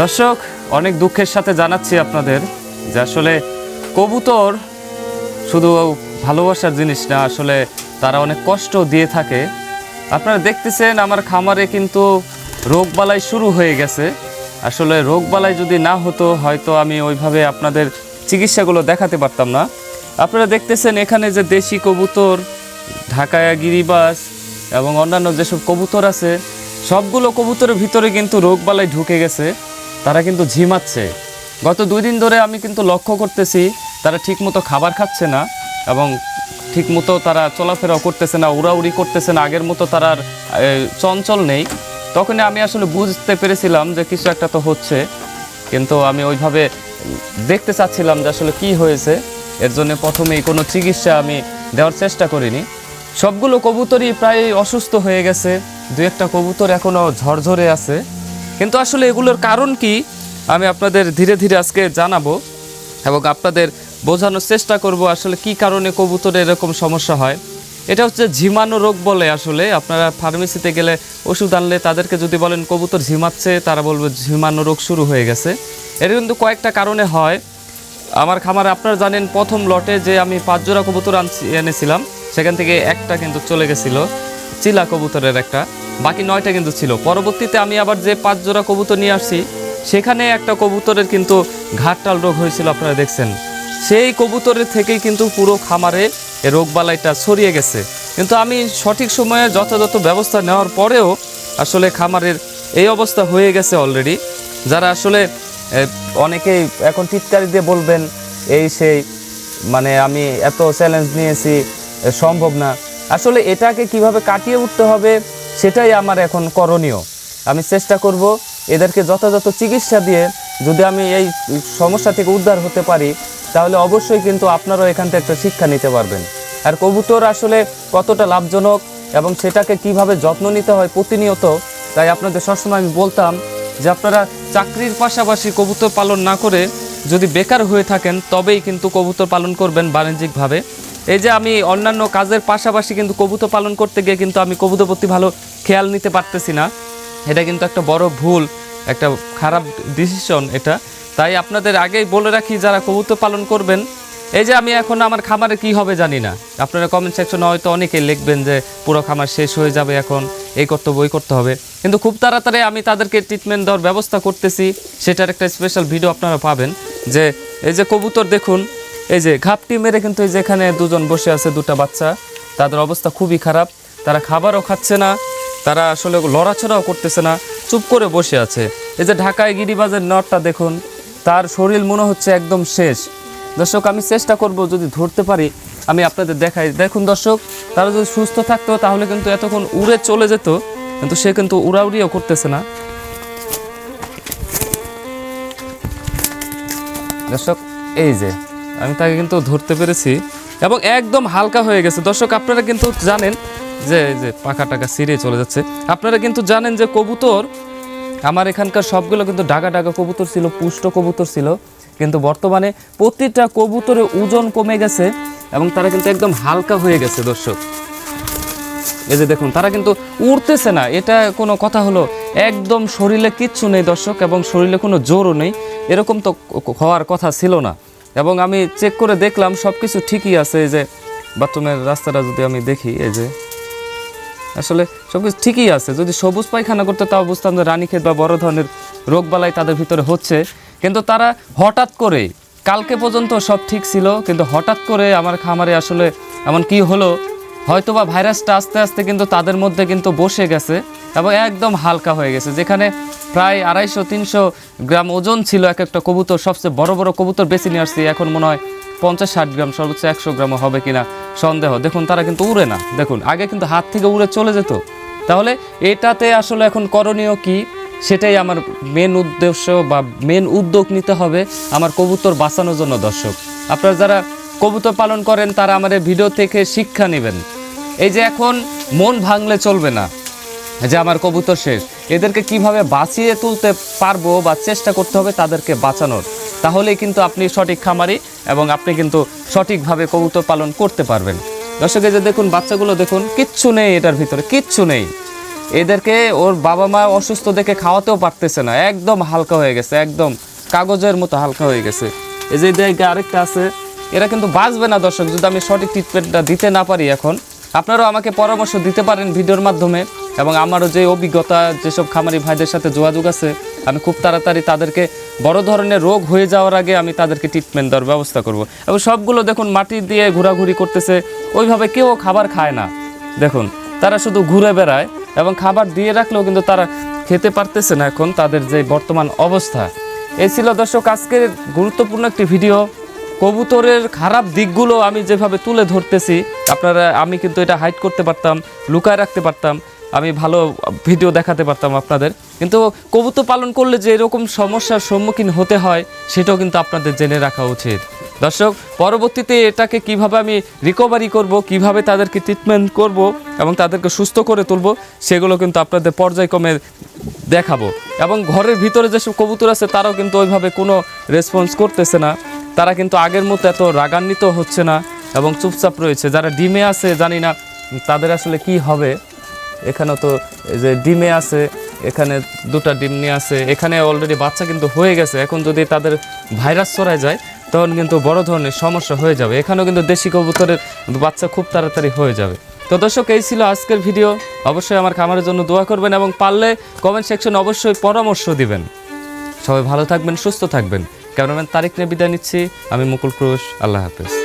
দর্শক, অনেক দুঃখের সাথে জানাচ্ছি আপনাদের যে আসলে কবুতর শুধু ভালোবাসার জিনিস না, আসলে তারা অনেক কষ্ট দিয়ে থাকে। আপনারা দেখতেছেন আমার খামারে কিন্তু রোগবালাই শুরু হয়ে গেছে। আসলে রোগবালাই যদি না হতো, হয়তো আমি ওইভাবে আপনাদের চিকিৎসাগুলো দেখাতে পারতাম না। আপনারা দেখতেছেন এখানে যে দেশি কবুতর, ঢাকায়া গিরিবাস এবং অন্যান্য যেসব কবুতর আছে, সবগুলো কবুতরের ভিতরে কিন্তু রোগবালাই ঢুকে গেছে। তারা কিন্তু ঝিমাচ্ছে। গত দুই দিন ধরে আমি কিন্তু লক্ষ্য করতেছি, তারা ঠিকমতো খাবার খাচ্ছে না এবং ঠিকমতো তারা চলাফেরাও করতেছে না, উড়াউড়ি করতেছে না, আগের মতো তারা চঞ্চল নেই। তখনই আমি আসলে বুঝতে পেরেছিলাম যে কিছু একটা তো হচ্ছে, কিন্তু আমি ওইভাবে দেখতে চাচ্ছিলাম যে আসলে কি হয়েছে। এর জন্য প্রথমেই কোনো চিকিৎসা আমি দেওয়ার চেষ্টা করিনি। সবগুলো কবুতরই প্রায় অসুস্থ হয়ে গেছে। দু একটা কবুতর এখনও ঝরঝরে আছে। কিন্তু আসলে এগুলোর কারণ কি আমি আপনাদের ধীরে ধীরে আজকে জানাব এবং আপনাদের বোঝানোর চেষ্টা করব আসলে কি কারণে কবুতরের এরকম সমস্যা হয়। এটা হচ্ছে ঝিমানো রোগ বলে আসলে। আপনারা ফার্মেসিতে গেলে ওষুধ আনলে তাদেরকে যদি বলেন, কবুতর ঝিমাচ্ছে, তারা বলবে, ঝিমানো রোগ শুরু হয়ে গেছে। এর কিন্তু কয়েকটা কারণে হয়। আমার খামারে আপনারা জানেন, প্রথম লটে যে আমি পাঁচ জোড়া কবুতর আনছি, এনেছিলাম, সেখান থেকে একটা কিন্তু চলে গেছিল, চিলা কবুতরের একটা। বাকি নয়টা কিন্তু ছিল। পরবর্তীতে আমি আবার যে পাঁচ জোড়া কবুতর নিয়ে আসছি, সেখানে একটা কবুতরের কিন্তু ঘাটটাল রোগ হয়েছিল, আপনারা দেখছেন। সেই কবুতরের থেকেই কিন্তু পুরো খামারে রোগবালাইটা ছড়িয়ে গেছে। কিন্তু আমি সঠিক সময়ে যথাযথ ব্যবস্থা নেওয়ার পরেও আসলে খামারের এই অবস্থা হয়ে গেছে অলরেডি যারা আসলে অনেকেই এখন চিৎকারি দিয়ে বলবেন, এই সেই মানে আমি এত চ্যালেঞ্জ নিয়েছি সম্ভব না। আসলে এটাকে কীভাবে কাটিয়ে উঠতে হবে সেটাই আমার এখন করণীয়। আমি চেষ্টা করব এদেরকে যথাযথ চিকিৎসা দিয়ে যদি আমি এই সমস্যা থেকে উদ্ধার হতে পারি, তাহলে অবশ্যই কিন্তু আপনারাও এখান থেকে একটা শিক্ষা নিতে পারবেন। আর কবুতর আসলে কতটা লাভজনক এবং সেটাকে কীভাবে যত্ন নিতে হয় প্রতিনিয়ত, তাই আপনাদের সবসময় আমি বলতাম যে আপনারা চাকরির পাশাপাশি কবুতর পালন না করে যদি বেকার হয়ে থাকেন, তবেই কিন্তু কবুতর পালন করবেন বাণিজ্যিকভাবে। এই যে আমি অন্যান্য কাজের পাশাপাশি কিন্তু কবুতর পালন করতে গিয়ে কিন্তু আমি কবুতর প্রতি ভালো খেয়াল নিতে পারতেছি না। এটা কিন্তু একটা বড় ভুল, একটা খারাপ ডিসিশন এটা। তাই আপনাদের আগেই বলে রাখি, যারা কবুতর পালন করবেন, এই যে আমি এখন আমার খামারে কি হবে জানি না। আপনারা কমেন্ট সেকশনে হয়তো অনেকেই লিখবেন যে, পুরো খামার শেষ হয়ে যাবে এখন, এই করতে বই করতে হবে। কিন্তু খুব তাড়াতাড়ি আমি তাদেরকে ট্রিটমেন্ট দেওয়ার ব্যবস্থা করতেছি। সেটার একটা স্পেশাল ভিডিও আপনারা পাবেন, যে এই যে কবুতর দেখুন, এই যে ঘাপটি মেরে কিন্তু এই যে এখানে দুজন বসে আছে, দুটো বাচ্চা। তাদের অবস্থা খুবই খারাপ, তারা খাবারও খাচ্ছে না। তারা আসলে লড়াচড়াও করতেছে না, চুপ করে বসে আছে। এই যে ঢাকায় গিরিবাজের নটটা দেখুন, তার শরীর মনে হচ্ছে একদম শেষ। দর্শক, আমি চেষ্টা করব যদি ধরতে পারি, আমি আপনাদের দেখাই। দেখুন দর্শক, তারা যদি সুস্থ থাকতো তাহলে কিন্তু এতক্ষণ উড়ে চলে যেত, কিন্তু সে কিন্তু উড়াউড়িও করতেছে না। দর্শক, এই যে, আমি তাকে কিন্তু ধরতে পেরেছি, এবং একদম হালকা হয়ে গেছে। দর্শক, আপনারা কিন্তু জানেন যে যে পাখা টাকা সিরে চলে যাচ্ছে। আপনারা কিন্তু জানেন যে কবুতর, আমার এখানকার সবগুলো কিন্তু ডাকা ডাকা কবুতর ছিল, পুষ্ট কবুতর ছিল। কিন্তু বর্তমানে প্রতিটা কবুতরের ওজন কমে গেছে এবং তারা কিন্তু একদম হালকা হয়ে গেছে, দর্শক। এই যে দেখুন, তারা কিন্তু উড়তেছে না। এটা কোনো কথা হলো, একদম শরীরে কিচ্ছু নেই, দর্শক, এবং শরীরে কোনো জোরও নেই। এরকম তো হওয়ার কথা ছিল না। এবং আমি চেক করে দেখলাম সব কিছু ঠিকই আছে। এই যে, বাথরুমের রাস্তাটা যদি আমি দেখি, এই যে। আসলে সব কিছু ঠিকই আছে। যদি সবুজ পায়খানা করতে বুঝতাম যে রানীক্ষেত বা বড় ধরনের রোগবালাই তাদের ভিতরে হচ্ছে। কিন্তু তারা হঠাৎ করে, কালকে পর্যন্ত সব ঠিক ছিল, কিন্তু হঠাৎ করে আমার খামারে আসলে এমন কি হলো, হয়তোবা ভাইরাসটা আস্তে আস্তে কিন্তু তাদের মধ্যে কিন্তু বসে গেছে এবং একদম হালকা হয়ে গেছে, যেখানে প্রায় আড়াইশো, তিনশো গ্রাম ওজন ছিল এক একটা কবুতর, সবচেয়ে বড় বড় কবুতর বেছে নিয়ে আসছি। এখন মনে হয় পঞ্চাশ ষাট গ্রাম, সর্বোচ্চ একশো গ্রামও হবে কিনা সন্দেহ। দেখুন, তারা কিন্তু উড়ে না। দেখুন, আগে কিন্তু হাত থেকে উড়ে চলে যেত। তাহলে এটাতে আসলে এখন করণীয় কি? সেটাই আমার মেন উদ্দেশ্য বা মেন উদ্যোগ নিতে হবে আমার কবুতর বাঁচানোর জন্য, দর্শক। আপনারা যারা কবুতর পালন করেন, তারা আমার ভিডিও থেকে শিক্ষা নেবেন। এই যে এখন মন ভাঙলে চলবে না, যে আমার কবুতর শেষ। এদেরকে কীভাবে বাঁচিয়ে তুলতে পারব বা চেষ্টা করতে হবে তাদেরকে বাঁচানোর? তাহলেই কিন্তু আপনি সঠিক খামারি এবং আপনি কিন্তু সঠিকভাবে কবুতর পালন করতে পারবেন। দর্শক যে দেখুন, বাচ্চাগুলো দেখুন, কিচ্ছু নেই এটার ভিতরে, কিচ্ছু নেই। এদেরকে ওর বাবা মা অসুস্থ দেখে খাওয়াতেও পারতেছে না, একদম হালকা হয়ে গেছে, একদম কাগজের মতো হালকা হয়ে গেছে। এই যে দেখে আরেকটা আছে, এরা কিন্তু বাঁচবে না দর্শক, যদি আমি সঠিক ট্রিটমেন্টটা দিতে না পারি এখন। আপনারাও আমাকে পরামর্শ দিতে পারেন ভিডিওর মাধ্যমে, এবং আমারও যে অভিজ্ঞতা, যেসব খামারি ভাইদের সাথে যোগাযোগ আছে আমি খুব তাড়াতাড়ি তাদেরকে বড় ধরনের রোগ হয়ে যাওয়ার আগে আমি তাদেরকে ট্রিটমেন্ট দেওয়ার ব্যবস্থা করব। এবং সবগুলো দেখুন, মাটি দিয়ে ঘোরাঘুরি করতেছে, ওইভাবে কেউ খাবার খায় না। দেখুন, তারা শুধু ঘুরে বেড়ায় এবং খাবার দিয়ে রাখলেও কিন্তু তারা খেতে পারতেছে না এখন তাদের যে বর্তমান অবস্থা। এই ছিল দর্শক, আজকের গুরুত্বপূর্ণ একটি ভিডিও। কবুতরের খারাপ দিকগুলো আমি যেভাবে তুলে ধরতেছি, আপনারা, আমি কিন্তু এটা হাইড করতে পারতাম, লুকায় রাখতে পারতাম। আমি ভালো ভিডিও দেখাতে পারতাম আপনাদের। কিন্তু কবুতর পালন করলে যে এরকম সমস্যার সম্মুখীন হতে হয়, সেটাও কিন্তু আপনাদের জেনে রাখা উচিত। দর্শক, পরবর্তীতে এটাকে কীভাবে আমি রিকভারি করব, কীভাবে তাদেরকে ট্রিটমেন্ট করব এবং তাদেরকে সুস্থ করে তুলব, সেগুলো কিন্তু আপনাদের পর্যায়ক্রমে দেখাবো। এবং ঘরের ভিতরে যেসব কবুতর আছে, তারাও কিন্তু ওইভাবে কোনো রেসপন্স করতেছে না। তারা কিন্তু আগের মতো এত রাগান্বিত হচ্ছে না এবং চুপচাপ রয়েছে। যারা ডিমে আছে, জানি না তাদের আসলে কি হবে। এখানেও তো যে ডিমে আছে, এখানে দুটা ডিম নিয়ে আছে, এখানে অলরেডি বাচ্চা কিন্তু হয়ে গেছে। এখন যদি তাদের ভাইরাস ছড়ায় যায়, তখন কিন্তু বড় ধরনের সমস্যা হয়ে যাবে। এখানেও কিন্তু দেশি কবুতরের বাচ্চা খুব তাড়াতাড়ি হয়ে যাবে। তো দর্শক, এই ছিল আজকের ভিডিও। অবশ্যই আমার খামারের জন্য দোয়া করবেন এবং পারলে কমেন্ট সেকশনে অবশ্যই পরামর্শ দিবেন। সবাই ভালো থাকবেন, সুস্থ থাকবেন। ক্যামেরাম্যান তারিক নিয়ে বিদায় নিচ্ছি। আমি মুকুল ক্রুশ, আল্লাহ হাফেজ।